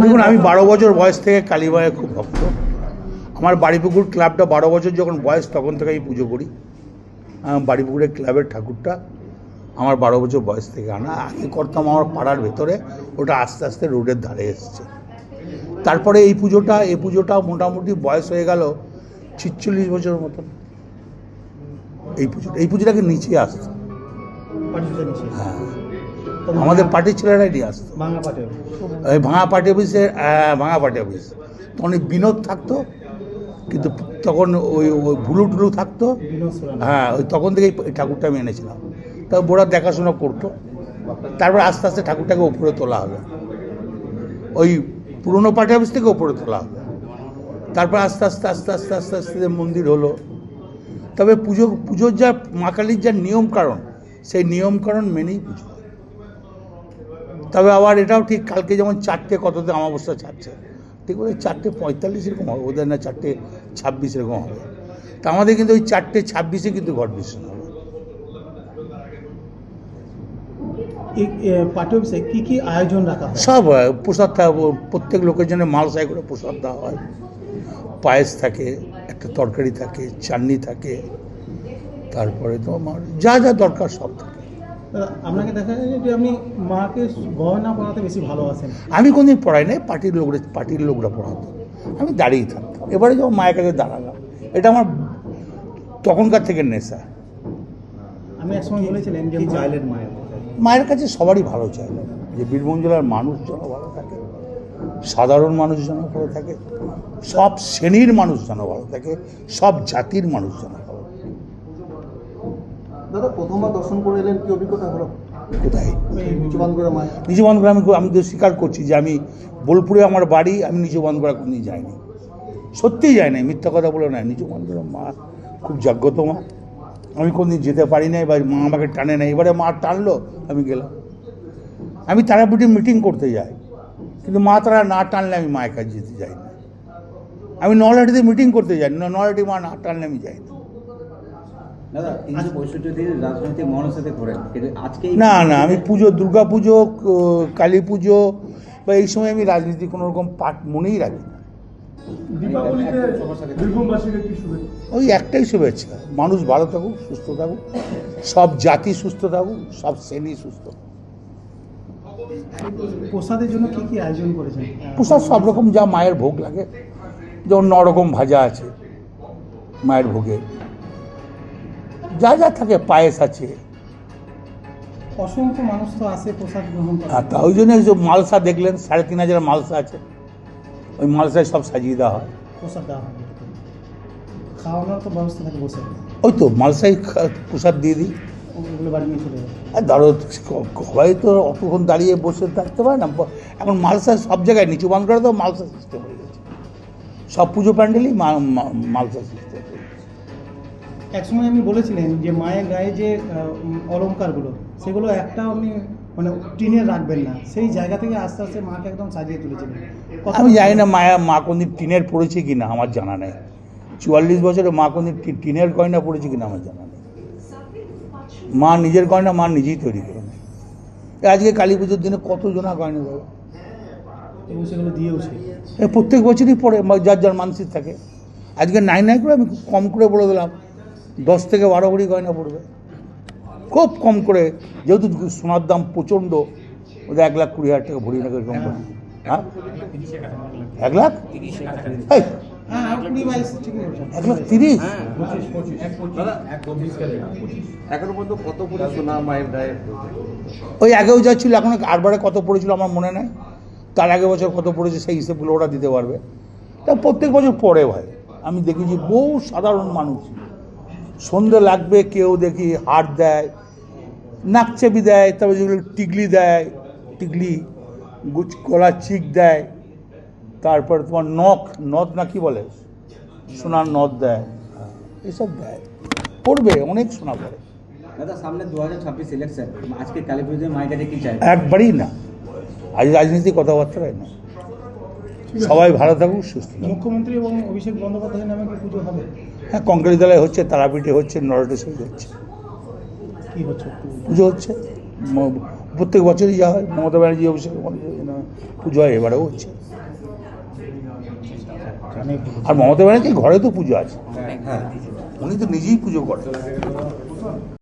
দেখুন আমি বারো বছর বয়স থেকে কালীবাইয়ের খুব ভক্ত। আমার বাড়িপুকুর ক্লাবটা বারো বছর যখন বয়স তখন থেকে আমি পুজো করি। বাড়িপুকুরের ক্লাবের ঠাকুরটা আমার বারো বছর বয়স থেকে আনা। আগে করতাম আমার পাড়ার ভেতরে ওটা আস্তে আস্তে রোডের ধারে এসছে। তারপরে এই পুজোটা এই পুজোটা মোটামুটি বয়স হয়ে গেল ছিচল্লিশ বছর মতন। এই পুজোটা এই পুজোটাকে নিচে আসতো হ্যাঁ। আমাদের পার্টির ছেলেরাই নিয়ে আসতো। ওই ভাঙা পার্টি অফিসে ভাঙা পার্টি অফিস। তখন বিনোদ থাকতো কিন্তু তখন ওই ওই ভুলু টুলু থাকতো। হ্যাঁ ওই তখন থেকেই ঠাকুরটা আমি এনেছিলাম। তা বোরা দেখাশোনা করতো। তারপর আস্তে আস্তে ঠাকুরটাকে ওপরে তোলা হবে। ওই পুরনো পার্টি অফিস থেকে ওপরে তোলা হবে। তারপর আস্তে আস্তে আস্তে আস্তে আস্তে আস্তে মন্দির হলো। তবে পুজো পুজোর যা মা কালীর যা নিয়ম কারণ সেই নিয়ম কারণ মেনেই পুজো। তবে আবার এটাও ঠিক কালকে যেমন চারটে কততে অমাবস্যা ছাড়ছে ঠিক ওই চারটে পঁয়তাল্লিশ এরকম হবে ওদের না চারটে ছাব্বিশ এরকম হবে। তা আমাদের কিন্তু ওই চারটে ছাব্বিশে কিন্তু ঘট বিসর্জন হবে। অফিসে কি কি আয়োজন রাখা সব হয় প্রসাদ থাকে প্রত্যেক লোকের জন্য মালসাই করে প্রসাদ দেওয়া হয়। পায়েস থাকে একটা তরকারি থাকে চাটনি থাকে তারপরে তোমার যা যা দরকার সব থাকে। আপনাকে দেখা যায় যে আপনি মাকে গহনা পড়াতে বেশি ভালোবাসেন। আমি কোনদিন পড়াই নাই পার্টির লোকরা পার্টির লোকরা পড়াতো। আমি দাঁড়িয়েই থাকতাম। এবারে যখন মায়ের কাছে দাঁড়ালাম এটা আমার তখনকার থেকে নেশা। আমি একসময় বলেছিলেন যে চাইলেন মায়ের মায়ের কাছে সবারই ভালো চাইলাম যে বীরভূম জেলার মানুষ যেন ভালো থাকে সাধারণ মানুষ যেন ভালো থাকে সব শ্রেণির মানুষ যেন ভালো থাকে সব জাতির মানুষ যেন ভালো থাকে। দাদা প্রথমবার দর্শন করে এলেন কি অভিজ্ঞতা হলো? কোথায়? চুবানগড়ে মায় আমি আমি তো স্বীকার করছি যে আমি বোলপুরে আমার বাড়ি আমি নিচু বান্ধবরা কোনদিন যাইনি। সত্যিই যাই নাই মিথ্যা কথা বলে নাই নিচু বান্ধবের মা খুব জাগ্রত মা। আমি কোনদিন যেতে পারি নাই বা মা আমাকে টানে নাই এবারে মা টানলো আমি গেলাম। আমি তারাপীঠে মিটিং করতে যাই কিন্তু মা তারা না টানলে আমি মায়ের কাছে যেতে যাই না। আমি নলহাটিতে মিটিং করতে যাই না নলহাটি মা না টানলে আমি যাই না। না না আমি পুজো দুর্গা পুজো কালী পুজো বা এই সময় আমি রাজনীতি কোনো রকম পাঠ মনেই রাখি না। দীপাবলিতে বীরভূমবাসীকে কি শুভেচ্ছা? ওই একটাই শুভেচ্ছা মানুষ ভালো থাকুক সুস্থ থাকুক সব জাতি সুস্থ থাকুক সব শ্রেণি সুস্থ প্রসাদের জন্য কি কি আয়োজন করেছেন? প্রসাদ সব রকম যা মায়ের ভোগ লাগে যেমন ন রকম ভাজা আছে মায়ের ভোগে। যা যা থাকে পায়েস আছে। অসংখ্য মানুষ তো আসে প্রসাদ গ্রহণ করে। আর ওই জন্য যে মালসা দেখলেন সাড়ে তিন হাজার মালসা আছে। ওই মালসায় সব সাজিয়ে দেওয়া হয়। প্রসাদ দেওয়া হয়। খাওয়ানোর তো ব্যবস্থা থাকে বসে ওই তো মালসাই প্রসাদ দিয়ে দিই। আর ধরো সবাই তো অতক্ষণ দাঁড়িয়ে বসে থাকতে পারে না। এখন মালসা সব জায়গায় নিচু বান করে তো মালসা সিস্টেম হয়ে গেছে। সব পুজো প্যান্ডেলই মালসা সিস্টেম। একসময় আমি বলেছিলেন যে মায়ের গায়ে যে অলংকারগুলো সেগুলো একটা আপনি মানে টিনে রাখবেন না। সেই জায়গা থেকে আস্তে আস্তে মাকে একদম সাজিয়ে তুলেছিলেন। আমি জানি না মায়া মা কোনদিন টিনের পড়েছে কি না আমার জানা নেই। চুয়াল্লিশ বছরে মা কোনদিন টিনের গয়না পড়েছে কি না আমার জানা নেই। মা নিজের গয়না মা নিজেই তৈরি করে আজকে কালী পুজোর দিনে কত জনা গয়না দেবে? এবং সেগুলো দিয়েওছে প্রত্যেক বছরই পড়ে যার যার মানসিক থাকে। আজকে নাই নাই করে আমি খুব কম করে বলে দিলাম। দশ থেকে বারো ভরি গয়না পড়বে। খুব কম করে যেহেতু সোনার দাম প্রচণ্ড ওদের এক লাখ কুড়ি হাজার টাকা ভরি নাকি এরকম করে। হ্যাঁ? এক লাখ? হ্যাঁ এক লাখ তিরিশ? ওই আগেও যা ছিল এখন আরবারে কত পড়েছিল আমার মনে নেই। তার আগে বছর কত পড়েছে সেই হিসেবগুলো ওরা দিতে পারবে। তা প্রত্যেক বছর পড়ে ভাই। আমি দেখেছি বহু সাধারণ মানুষ। সন্ধে লাগবে কেউ দেখি হার দেয় নাকচেপি দেয় তারপরে যেগুলো টিকলি দেয় টিকলি গুচ গলার চিক দেয় তারপরে তোমার নখ নথ না কি বলে? সোনার নথ দেয় হ্যাঁ, এসব দেয়। পড়বে অনেক সোনা পড়ে। দাদা সামনে দু হাজার ছাব্বিশ ইলেকশন আজকে কালী পুজোয় মায়ের কাছে কি চাই একবারই না। আজ রাজনীতি কথাবার্তাই না। সবাই ভালো থাকুক সুস্থ মুখ্যমন্ত্রী এবং অভিষেক বন্দ্যোপাধ্যায়ের নামে কি পুজো হবে। হ্যাঁ কংগ্রেস দলে হচ্ছে তারাপীঠে হচ্ছে নরটেশ্বরী হচ্ছে। কি হচ্ছে পুজো? হচ্ছে। প্রত্যেক বছরই যা হয় মমতা ব্যানার্জি অভিষেক পুজো হয় এবারেও হচ্ছে। আর মমতা ব্যানার্জি ঘরে তো পুজো আছে। হ্যাঁ উনি তো নিজেই পুজো করেন।